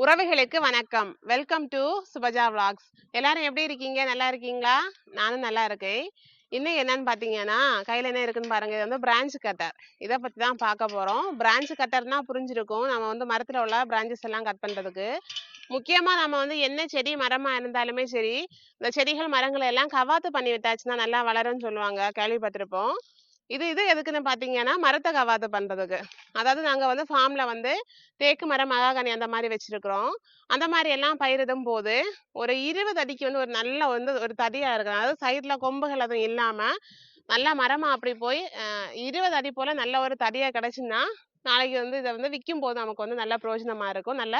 உறவுகளுக்கு வணக்கம். Welcome to Subaja vlogs. எல்லாரும் எப்படி இருக்கீங்க? நல்லா இருக்கீங்களா? நானும் நல்லா இருக்கேன். இன்னும் என்னன்னு பார்த்தீங்கன்னா கையில் என்ன இருக்குன்னு பாருங்க. இது வந்து பிரான்ச் கட்டர் இதை பற்றி தான் பார்க்க போகிறோம் பிரான்ச் கட்டர்னா புரிஞ்சிருக்கும். நம்ம வந்து மரத்தில் உள்ள பிரான்ச்சஸ் எல்லாம் கட் பண்ணுறதுக்கு முக்கியமாக நம்ம வந்து என்ன செடி மரமாக இருந்தாலுமே சரி இந்த செடிகள் மரங்களை எல்லாம் கவாத்து பண்ணி விட்டாச்சுன்னா நல்லா வளரும்னு சொல்லுவாங்க. கேள்விப்பட்டிருப்போம். இது இது எதுக்குன்னு பார்த்தீங்கன்னா மரத்தை கவாத்து பண்ணுறதுக்கு அதாவது நாங்கள் வந்து ஃபார்மில் வந்து தேக்கு மரம் மகாகனி அந்த மாதிரி வச்சிருக்கிறோம். அந்த மாதிரி எல்லாம் பயிரிடும் போது ஒரு இருபது அடிக்கு வந்து ஒரு நல்ல வந்து ஒரு தடியா இருக்கும் அதாவது சைடுல கொம்புகள் அதுவும் இல்லாம நல்ல மரமா அப்படி போய் அஹ், இருபது அடி போல நல்ல ஒரு தடியா கிடைச்சுன்னா நாளைக்கு வந்து இதை வந்து விற்கும் போது நமக்கு வந்து நல்ல பிரயோஜனமா இருக்கும். நல்ல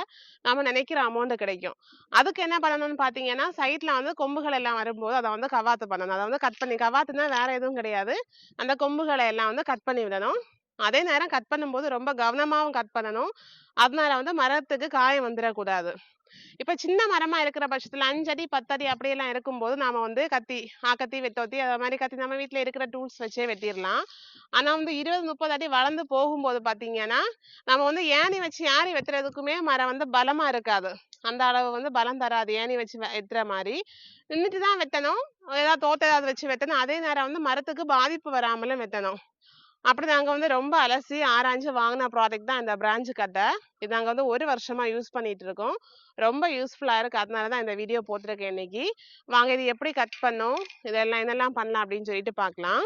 நம்ம நினைக்கிற அமௌண்ட் கிடைக்கும். அதுக்கு என்ன பண்ணணும்னு பார்த்தீங்கன்னா சைட்டில் வந்து கொம்புகள் எல்லாம் வரும்போது அதை வந்து கவாத்து பண்ணணும். அதை வந்து கட் பண்ணி கவாத்துனா வேற எதுவும் கிடையாது. அந்த கொம்புகளை எல்லாம் வந்து கட் பண்ணி விடணும். அதே நேரம் கட் பண்ணும்போது ரொம்ப கவனமாவும் கட் பண்ணணும். அதனால வந்து மரத்துக்கு காயம் வந்துடக்கூடாது இப்ப சின்ன மரமா இருக்கிற பட்சத்துல அஞ்சடி பத்தடி பத்து அடி அப்படியெல்லாம் இருக்கும்போது நாம வந்து கத்தி ஆக்கத்தி வெட்டோத்தி அது மாதிரி கத்தி நம்ம வீட்டுல இருக்கிற டூல்ஸ் வச்சே வெட்டிடலாம். ஆனா வந்து இருபது முப்பது அடி வளர்ந்து போகும்போது பாத்தீங்கன்னா நம்ம வந்து ஏணி வச்சு ஏணி வெட்டுறதுக்குமே மரம் வந்து பலமா இருக்காது. அந்த அளவு வந்து பலம் தராது. ஏணி வச்சு வெட்டுற மாதிரி. நின்றுட்டு தான் வெட்டணும். ஏதாவது தோட்ட ஏதாவது வச்சு வெட்டணும். அதே நேரம் வந்து மரத்துக்கு பாதிப்பு வராமலும் வெட்டணும். அப்படி நாங்கள் வந்து ரொம்ப அலசி ஆராய்ஞ்சு வாங்கின ப்ராடக்ட் தான் இந்த பிராஞ்சு கட்டை. இது நாங்கள் வந்து ஒரு வருஷமாக யூஸ் பண்ணிட்டு இருக்கோம். ரொம்ப யூஸ்ஃபுல்லாக இருக்குது அதனால தான் இந்த வீடியோ போட்டிருக்கேன் இன்னைக்கு. வாங்க இது எப்படி கட் பண்ணும்? இதெல்லாம் என்னெல்லாம் பண்ணலாம் அப்படின்னு சொல்லிட்டு பார்க்கலாம்.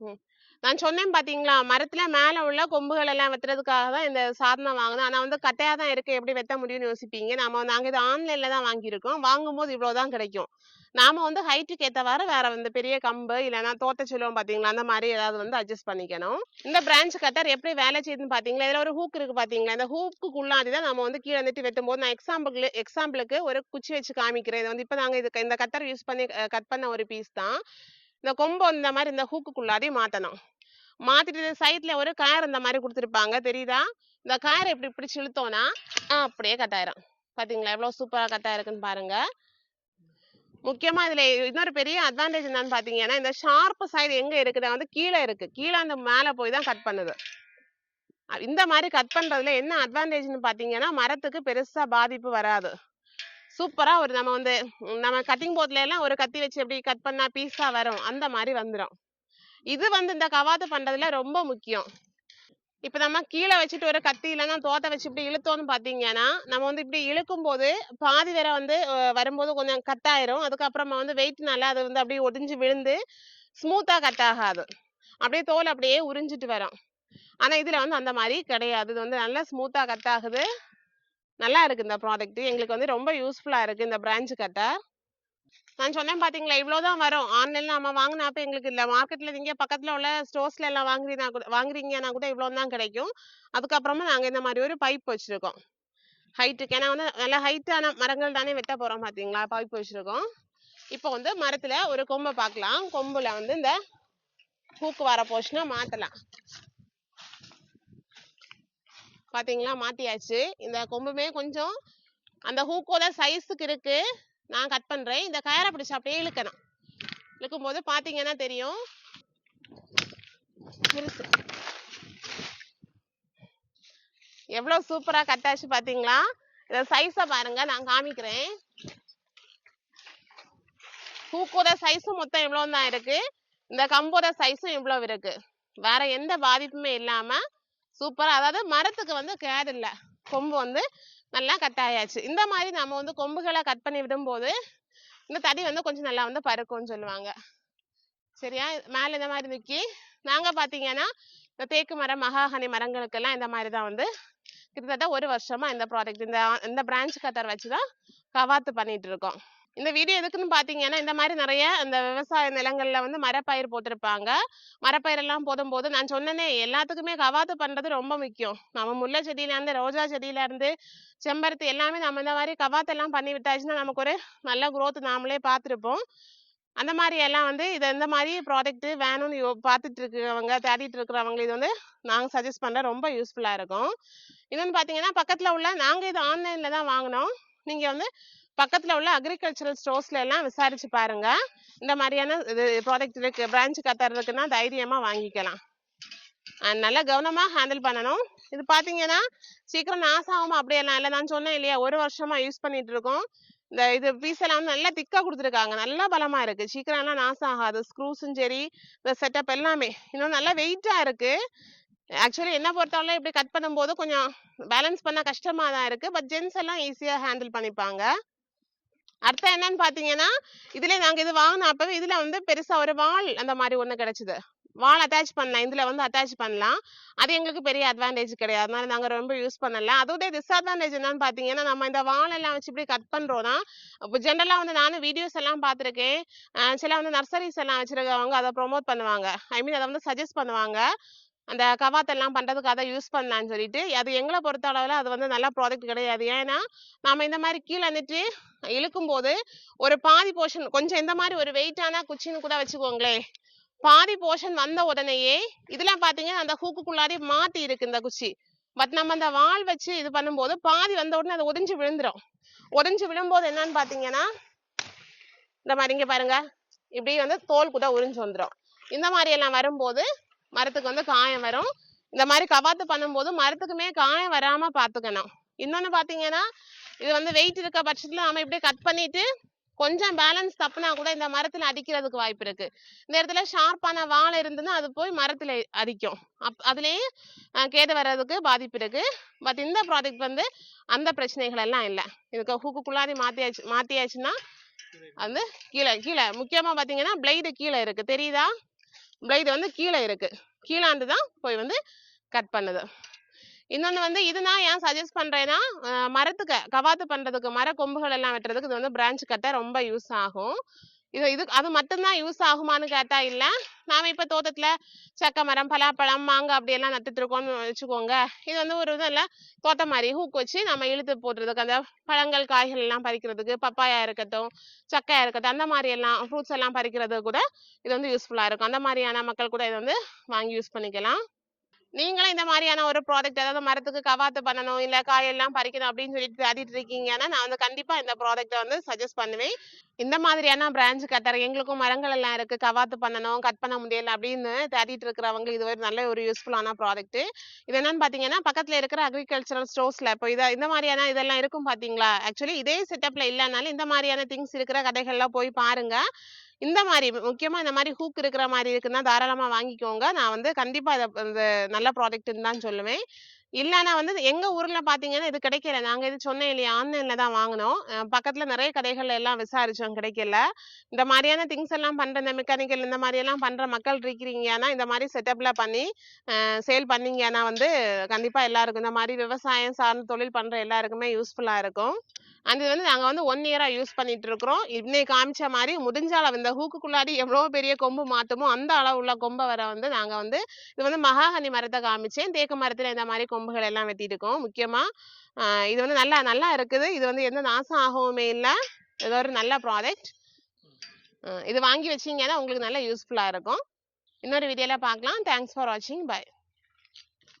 ம். நான் சொன்னேன் பாத்தீங்களா? மரத்துல மேல உள்ள கொம்புகள் எல்லாம் வெட்டுறதுக்காக தான் இந்த சாதனம் வாங்கினேன். ஆனா வந்து கட்டையா தான் இருக்கு. எப்படி வெட்ட முடியும்னு யோசிப்பீங்க. நாம நாங்க இது ஆன்லைன்ல தான் வாங்கியிருக்கோம். வாங்கும்போது இவ்வளவுதான் கிடைக்கும். நாம வந்து ஹைட்டுக்கு ஏற்றவாறு வேற வந்து பெரிய கம்பு இல்லைன்னா தோட்ட சொல்லுவோம் பாத்தீங்களா? அந்த மாதிரி ஏதாவது வந்து அட்ஜஸ்ட் பண்ணிக்கணும். இந்த பிரான்ச் கட்டர் எப்படி வேலை செய்யுதுன்னு பாத்தீங்களா? இதுல ஒரு ஹூக் இருக்கு பாத்தீங்களா? இந்த ஹூக்குள்ளாடி தான் நம்ம வந்து கீழே வந்துட்டு வெட்டும் போது நான் எக்ஸாம்பிள் எக்ஸாம்பிளுக்கு ஒரு குச்சி வச்சு காமிக்கிறேன். இது வந்து இப்போ நாங்க இதுக்கு இந்த கட்டர் யூஸ் பண்ணி கட் பண்ண ஒரு பீஸ் தான். இந்த கொம்பு இந்த மாதிரி இந்த ஹூக்குள்ளாடி மாத்தணும். மாத்திட்டு சைட்ல ஒரு கயர் இந்த மாதிரி கொடுத்துருப்பாங்க. தெரியுதா? இந்த கயரை இப்படி பிடிச்சு இழுத்தோம்னா அப்படியே கட் ஆயிரும். பாத்தீங்களா? எவ்வளவு சூப்பரா கட்டாயிருக்குன்னு பாருங்க. முக்கியமா இதுல இன்னொரு பெரிய அட்வான்டேஜ் என்னன்னு பாத்தீங்கன்னா இந்த ஷார்ப் சைடு எங்க இருக்குதா? வந்து கீழே இருக்கு. கீழே அந்த மேல போய் தான் கட் பண்ணுது. இந்த மாதிரி கட் பண்றதுல என்ன அட்வான்டேஜ்னு பாத்தீங்கன்னா மரத்துக்கு பெருசா பாதிப்பு வராது. சூப்பரா ஒரு நம்ம வந்து நம்ம கட்டிங் போர்ட்ல எல்லாம் ஒரு கத்தி வச்சு எப்படி கட் பண்ணா பீஸா வரும். அந்த மாதிரி வந்துடும் இது வந்து இந்த கவாத்து பண்றதுல ரொம்ப முக்கியம். இப்ப நம்ம கீழே வச்சுட்டு ஒரு கத்தி இல்லைன்னா தோட்ட வச்சு இப்படி இழுத்தோம்னு பாத்தீங்கன்னா நம்ம வந்து இப்படி இழுக்கும் போது பாதி வரை வந்து வரும்போது கொஞ்சம் கட்டாயிரும் அதுக்கப்புறமா வந்து வெயிட்னால அது வந்து அப்படியே ஒடிஞ்சு விழுந்து ஸ்மூத்தா கட் ஆகாது. அப்படியே தோல் அப்படியே உறிஞ்சிட்டு வரும். ஆனா இதுல வந்து அந்த மாதிரி கிடையாது. இது வந்து நல்லா ஸ்மூத்தா கட் ஆகுது. நல்லா இருக்கு இந்த ப்ராடக்ட் எங்களுக்கு வந்து ரொம்ப யூஸ்ஃபுல்லா இருக்கு இந்த பிரான்ச் கட்டை நான் சொன்னேன் பாத்தீங்களா இவ்வளவுதான் வரும். ஆன்லைன்ல நம்ம வாங்கினாப்ப எங்களுக்கு இல்ல மார்க்கெட்ல நீங்க பக்கத்துல உள்ள ஸ்டோர்ஸ்ல எல்லாம் வாங்குறீங்கன்னா கூட வாங்குறீங்கன்னா கூட இவ்வளவு தான் கிடைக்கும். அதுக்கப்புறமா நாங்க இந்த மாதிரி ஒரு பைப் வச்சிருக்கோம். ஹைட்டுக்கு ஏன்னா வந்து நல்லா ஹைட்டான மரங்கள் தானே வெட்ட போறோம் பாத்தீங்களா பைப் வச்சிருக்கோம். இப்போ வந்து மரத்துல ஒரு கொம்பை பார்க்கலாம். கொம்புல வந்து இந்த பூக்கு வர போச்சுன்னா மாட்டலாம் பாத்தீங்களா மாட்டியாச்சு இந்த கொம்புமே கொஞ்சம் அந்த ஹூக்கோட சைஸுக்கு இருக்கு. நான் கட் பண்றேன். இந்த கயரை பிடிச்சி அப்படியே இழுக்கணும். இழுக்கும் போது பாத்தீங்கன்னா தெரியும். பெருசு எவ்வளவு சூப்பரா கட் ஆச்சு பாத்தீங்களா? இத பாருங்க நான் காமிக்கிறேன். பூக்கோட சைஸும் மொத்தம் இவ்வளவு தான் இருக்கு. இந்த கம்போட சைஸும் இவ்வளோ இருக்கு. வேற எந்த பாதிப்புமே இல்லாம சூப்பரா அதாவது மரத்துக்கு வந்து கேடு இல்ல. கொம்பு வந்து நல்லா கட் ஆயாச்சு. இந்த மாதிரி நம்ம வந்து கொம்புகளை கட் பண்ணி விடும்போது இந்த தடி வந்து கொஞ்சம் நல்லா வந்து பருக்கும்னு சொல்லுவாங்க. சரியா? மேல இந்த மாதிரி நிக்கி. நாங்க பாத்தீங்கன்னா இந்த தேக்கு மரம் மகாகனி மரங்களுக்கெல்லாம் இந்த மாதிரி தான் வந்து கிட்டத்தட்ட ஒரு வருஷமா இந்த ப்ராடக்ட் இந்த இந்த பிரான்ச் கட்டர் வச்சுதான் கவாத்து பண்ணிட்டு இருக்கோம். இந்த வீடியோ எதுக்குன்னு பார்த்தீங்கன்னா இந்த மாதிரி நிறைய இந்த விவசாய நிலங்களில் வந்து மரப்பயிர் போட்டிருப்பாங்க. மரப்பயிரெல்லாம் போதும் போது நான் சொன்னேனே எல்லாத்துக்குமே கவாத்து பண்ணுறது ரொம்ப முக்கியம். நம்ம முல்லை செடியிலேருந்து ரோஜா செடியிலேருந்து செம்பருத்தி எல்லாமே நம்ம இந்த மாதிரி கவாத்தெல்லாம் பண்ணி விட்டாச்சுன்னா நமக்கு ஒரு நல்ல குரோத் நாமளே பார்த்துருப்போம் அந்த மாதிரி எல்லாம் வந்து இது இந்த மாதிரி ப்ராடக்ட்டு வேணும்னு யோ- பார்த்துட்டு இருக்கிறவங்க தேடிட்டு இருக்கிறவங்க இது வந்து நாங்கள் சஜஸ்ட் பண்ண ரொம்ப யூஸ்ஃபுல்லாக இருக்கும். இன்னொன்று பார்த்தீங்கன்னா பக்கத்தில் உள்ள நாங்கள் இது ஆன்லைனில் தான் வாங்கினோம். நீங்கள் வந்து பக்கத்தில் உள்ள அக்ரிகல்ச்சரல் ஸ்டோர்ஸ்ல எல்லாம் விசாரிச்சு பாருங்க. இந்த மாதிரியான இது ப்ராடக்ட் இருக்கு பிரான்ச் கத்தர் இருக்குன்னா தைரியமா வாங்கிக்கலாம். நல்லா கவனமா ஹேண்டில் பண்ணணும். இது பாத்தீங்கன்னா சீக்கிரம் நாசம் ஆகாம அப்படியெல்லாம் இல்லை நான் சொன்னேன் இல்லையா ஒரு வருஷமா யூஸ் பண்ணிட்டு இருக்கோம். இந்த இது பீஸ் எல்லாம் நல்லா திக்கா கொடுத்துருக்காங்க. நல்லா பலமா இருக்கு. சீக்கிரம் எல்லாம் நாசம் ஆகாது. ஸ்க்ரூஸும் சரி இந்த செட்டப் எல்லாமே. இன்னும் நல்லா வெயிட்டா இருக்கு. ஆக்சுவலி என்ன பொறுத்தவரை இப்படி கட் பண்ணும்போது கொஞ்சம் பேலன்ஸ் பண்ண கஷ்டமா தான் இருக்கு. பட் ஜென்ஸ் எல்லாம் ஈஸியா ஹேண்டில் பண்ணிப்பாங்க. அடுத்து என்னன்னு பாத்தீங்கன்னா இதுல நாங்க இது வாங்கின அப்பவே இதுல வந்து பெருசா ஒரு வால் அந்த மாதிரி ஒண்ணு கிடைச்சது. வால் அட்டாச் பண்ணலாம். இதுல வந்து அட்டாச் பண்ணலாம். அது எங்களுக்கு பெரிய அட்வான்டேஜ் கிடையாது. அதனால நாங்க ரொம்ப யூஸ் பண்ணல அதோட டிஸ்அட்வான்டேஜ் என்னன்னு பாத்தீங்கன்னா நம்ம இந்த வால் எல்லாம் வச்சு இப்படி கட் பண்றோம்னா இப்போ ஜென்ரலா வந்து நானும் வீடியோஸ் எல்லாம் பார்த்துருக்கேன் சில வந்து நர்சரிஸ் எல்லாம் வச்சிருக்கவங்க அதை ப்ரோமோட் பண்ணுவாங்க. ஐ மீன் அதை வந்து சஜஸ்ட் பண்ணுவாங்க. அந்த கவாத்தெல்லாம் பண்றதுக்கு அதை யூஸ் பண்ணலான்னு சொல்லிட்டு அது எங்களை பொறுத்த அளவுல அது வந்து நல்ல ப்ராடக்ட் கிடையாது. ஏன்னா நாம் இந்த மாதிரி கீழே வந்துட்டு இழுக்கும் போது ஒரு பாதி போர்ஷன் கொஞ்சம் இந்த மாதிரி ஒரு வெயிட்டான குச்சின்னு கூட வச்சுக்கோங்களேன். பாதி போர்ஷன் வந்த உடனேயே இதெல்லாம் பார்த்தீங்கன்னா அந்த ஹூக்குக்குள்ளாரே மாட்டி இருக்கு இந்த குச்சி. பட் நம்ம அந்த வால் வச்சு இது பண்ணும்போது பாதி வந்த உடனே அது ஒடிஞ்சு விழுந்துரும். ஒடிஞ்சு விழும்போது என்னன்னு பார்த்தீங்கன்னா இந்த மாதிரி இங்கே பாருங்க. இப்படி வந்து தோல் கூட உறிஞ்சு வந்துரும். இந்த மாதிரி எல்லாம் வரும்போது மரத்துக்கு வந்து காயம் வரும். இந்த மாதிரி கவாத்து பண்ணும்போது மரத்துக்குமே காயம் வராம பாத்துக்கணும். இன்னொன்னு பாத்தீங்கன்னா இது வந்து வெயிட் இருக்க பட்சத்துல நம்ம இப்படியே கட் பண்ணிட்டு கொஞ்சம் பேலன்ஸ் தப்புனா கூட இந்த மரத்துல அடிக்கிறதுக்கு வாய்ப்பு இருக்கு. இந்த இடத்துல ஷார்ப்பான வாழை இருந்ததுன்னா அது போய் மரத்துல அடிக்கும். அப் அதுலயே அஹ், கேடு வர்றதுக்கு பாதிப்பு இருக்கு. பட் இந்த ப்ராடக்ட் வந்து அந்த பிரச்சனைகள் எல்லாம் இல்லை. இதுக்கு ஹூக்குக்குள்ளாடி மாத்தியாச்சு மாத்தியாச்சுன்னா வந்து கீழே கீழே. முக்கியமா பாத்தீங்கன்னா பிளைடு கீழே இருக்கு. தெரியுதா? இது வந்து கீழே இருக்கு. கீழாண்டு தான் போய் வந்து கட் பண்ணுது. இன்னொன்னு வந்து இது நான் ஏன் சஜஸ்ட் பண்றேன்னா மரத்துக்கு கவாத்து பண்றதுக்கு மர கொம்புகள் எல்லாம் வெட்டுறதுக்கு இது வந்து பிரான்ச் கட்ட ரொம்ப யூஸ் ஆகும். இது இது அது மட்டும்தான் யூஸ் ஆகுமான்னு கேட்டா இல்ல. நாம இப்ப தோட்டத்துல சக்க மரம் பலாப்பழம் மாங்காய் அப்படி எல்லாம் நட்டுட்டு இருக்கோம்னு வச்சுக்கோங்க. இது வந்து ஒரு இது இல்ல தோட்டம் மாதிரி ஹூக் வச்சு நம்ம இழுத்து போடுறதுக்கு அந்த பழங்கள் காய்கள் எல்லாம் பறிக்கிறதுக்கு பப்பாயா இருக்கட்டும் சக்கையா இருக்கட்டும் அந்த மாதிரி எல்லாம் ஃப்ரூட்ஸ் எல்லாம் பறிக்கிறது கூட இது வந்து யூஸ்ஃபுல்லா இருக்கும். அந்த மாதிரியான மக்கள் கூட இதை வந்து வாங்கி யூஸ் பண்ணிக்கலாம். நீங்களும் இந்த மாதிரியான ஒரு ப்ராடக்ட் அதாவது மரத்துக்கு கவாத்து பண்ணணும் இல்ல காயெல்லாம் பறிக்கணும் அப்படின்னு சொல்லிட்டு தேடிட்டு இருக்கீங்கன்னா நான் வந்து கண்டிப்பா இந்த ப்ராடக்ட்டை வந்து சஜஸ்ட் பண்ணுவேன். இந்த மாதிரியான பிரான்ச் கட்டர் எங்களுக்கும் மரங்கள் எல்லாம் இருக்கு. கவாத்து பண்ணணும் கட் பண்ண முடியல அப்படின்னு தேடிட்டு இருக்கிறவங்க இது ஒரு நல்ல ஒரு யூஸ்ஃபுல்லான ப்ராடக்ட் இது என்னன்னு பாத்தீங்கன்னா பக்கத்துல இருக்கிற அக்ரிகல்ச்சரல் ஸ்டோர்ஸ்ல இப்போ இதை இந்த மாதிரியான இதெல்லாம் இருக்கும் பாத்தீங்களா? ஆக்சுவலி இதே செட்டப்ல இல்லைனாலும் இந்த மாதிரியான திங்ஸ் இருக்கிற கடைகள்லாம் போய் பாருங்க. இந்த மாதிரி முக்கியமா இந்த மாதிரி ஹூக் இருக்கிற மாதிரி இருக்குன்னா தாராளமா வாங்கிக்கோங்க. நான் வந்து கண்டிப்பா இத இந்த நல்ல ப்ராடக்ட்னு தான் சொல்லுவேன். இல்லைன்னா வந்து எங்க ஊர்ல பாத்தீங்கன்னா இது கிடைக்கல. நாங்க இது சொன்னேன் இல்லையா? ஆன்லைன்ல தான் வாங்கினோம். அஹ் பக்கத்துல நிறைய கடைகள்ல எல்லாம் விசாரிச்சோம். கிடைக்கல. இந்த மாதிரியான திங்ஸ் எல்லாம் பண்ற இந்த மெக்கானிக்கல் இந்த மாதிரி எல்லாம் பண்ற மக்கள் இருக்கிறீங்கன்னா இந்த மாதிரி செட்டப்ல பண்ணி சேல் பண்ணீங்கன்னா வந்து கண்டிப்பா எல்லாருக்கும் இந்த மாதிரி விவசாயம் சார்ந்த தொழில் பண்ற எல்லாருக்குமே யூஸ்ஃபுல்லா இருக்கும். அந்த இது வந்து நாங்க வந்து ஒன் இயரா யூஸ் பண்ணிட்டு இருக்கிறோம். இன்னைக்கு காமிச்ச மாதிரி முடிஞ்ச அளவு இந்த ஹூக்குக்குள்ளாடி எவ்வளவு பெரிய கொம்பு மாத்துமோ அந்த அளவு உள்ள கொம்பை வர வந்து நாங்க வந்து இது வந்து மகாகனி மரத்தை காமிச்சேன். தேக்கு மரத்துல இந்த மாதிரி கொம்புகள் எல்லாம் வெட்டிட்டு இருக்கோம். முக்கியமா இது வந்து நல்லா நல்லா இருக்குது. இது வந்து எந்த நாசம் ஆகவுமே இல்லை. இது ஒரு நல்ல ப்ராடக்ட் இது வாங்கி வச்சீங்கன்னா உங்களுக்கு நல்ல யூஸ்ஃபுல்லாக இருக்கும். இன்னொரு வீடியோவில் பார்க்கலாம். தேங்க்ஸ் ஃபார் வாட்சிங் பை